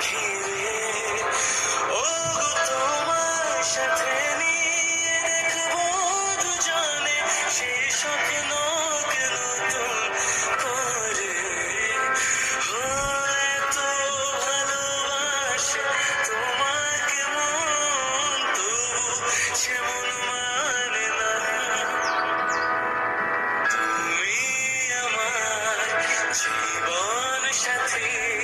ঘিরে। ও তোমার সাথে জীবন সাথী।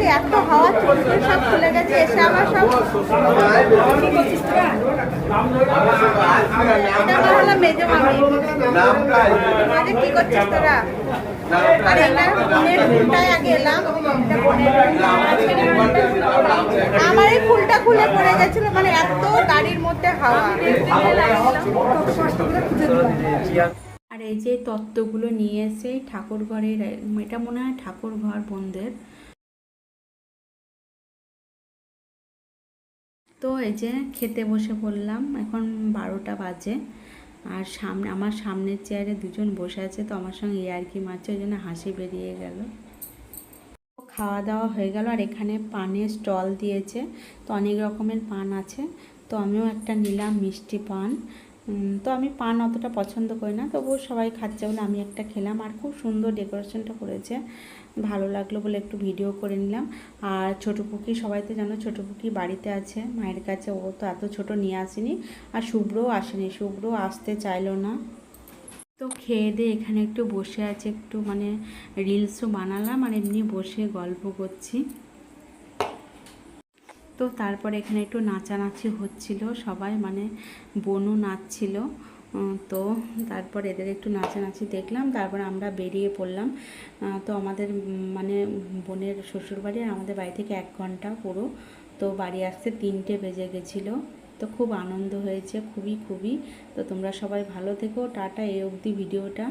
যে এত হাওয়া চলছে, সব খুলে গেছে, এসে আবার সব আমার হলো মেজো মামি। মাঝে কি করছিস তোরা। আমার এই ফুলটা খুলে পড়ে গেছিল মানে এত গাড়ির মধ্যে হাওয়া। আর এই যে তত্ত্বগুলো নিয়ে এসে ঠাকুর ঘরের এটা মনে হয় ঠাকুর ঘর বোনদের তো এই যে খেতে বসে পড়লাম, এখন বারোটা বাজে। আর সামনে, আমার সামনের চেয়ারে দুজন বসে আছে, তো আমার সঙ্গে ইয়ার্কি মারছে, ওই জন্য হাসি বেরিয়ে গেল। খাওয়া দাওয়া হয়ে গেল, আর এখানে পানের স্টল দিয়েছে, তো অনেক রকমের পান আছে। তো আমিও একটা নিলাম মিষ্টি পান। তো আমি পান অতটা পছন্দ করি না, তবুও সবাই খাচ্ছে বলে আমি একটা খেলাম আর খুব সুন্দর ডেকোরেশনটা করেছে। ভালো লাগল বলে একটু ভিডিও করে নিলাম। আর ছোটো পুকি, সবাই তো জানো ছোটো পুকি বাড়িতে আছে, মায়ের কাছে, ও তো এত ছোট নিয়ে আসেনি। আর শুভ্রও আসেনি, শুভ্র আসতে চাইলো না। তো খেয়ে দিয়ে এখানে একটু বসে আছে, একটু মানে রিলসও বানালাম আর এমনি বসে গল্প করছি। তো তারপরে এখানে একটু নাচানাচি হচ্ছিল, সবাই মানে বনু নাচছিল। তো তারপর এদের একটু নাচানাচি দেখলাম, তারপর আমরা বেরিয়ে পড়লাম। তো আমাদের মানে বোনের শ্বশুরবাড়ি আমাদের বাড়ি থেকে এক ঘণ্টা পুরো। তো বাড়ি আসতে তিনটে বেজে গেছিল। তো খুব আনন্দ হয়েছে, খুবই খুবই। তো তোমরা সবাই ভালো থেকো, টাটা, এই অবধি ভিডিওটা।